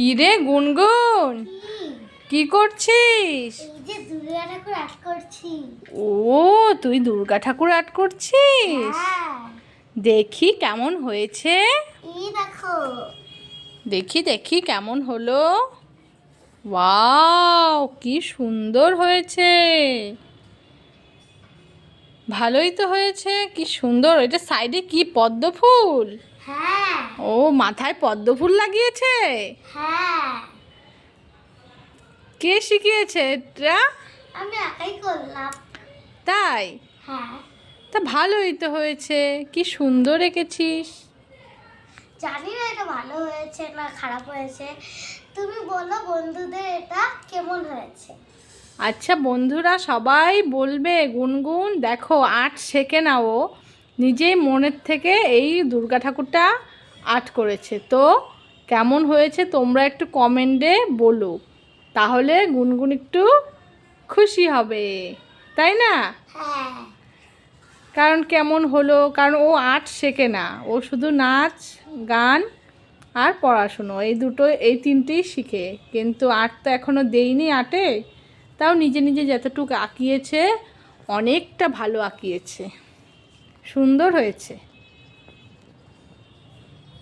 কিরে গুনগুন? কি? করছিস? ও তুই দুর্গা ঠাকুর আর্ট করছিস? হ্যাঁ। দেখি কেমন হয়েছে। দেখি দেখি কেমন হলো। ওয়াও কি সুন্দর হয়েছে। ভালোই তো হয়েছে কি সুন্দর। এটা সাইডে কি পদ্ম ফুল? হ্যাঁ ও মাথায় পদ্ম ফুল লাগিয়েছে? হ্যাঁ। কে শিখিয়েছে এটা? আমি একাই করলাম। তাই? হ্যাঁ। তা ভালোই তো হয়েছে। কি সুন্দর এঁকেছিস। জানি না এটা ভালো হয়েছে না খারাপ হয়েছে। তুমি বলো বন্ধুদের এটা কেমন হয়েছে? আচ্ছা বন্ধুরা সবাই বলবে গুনগুন দেখো আর্ট শেখে না ও। নিজেই মনের থেকে এই দুর্গা ঠাকুরটা আর্ট করেছে। তো কেমন হয়েছে তোমরা একটু কমেন্টে বলো। তাহলে গুনগুন একটু খুশি হবে, তাই না? কারণ কেমন হলো, কারণ ও আর্ট শেখে না। ও শুধু নাচ, গান আর পড়াশুনো, এই দুটো, এই তিনটেই শিখে। কিন্তু আর্ট তো এখনও দেইনি আর্টে, তাও নিজে নিজে যতটুকু আঁকিয়েছে, অনেকটা ভালো আঁকিয়েছে। সুন্দর হয়েছে।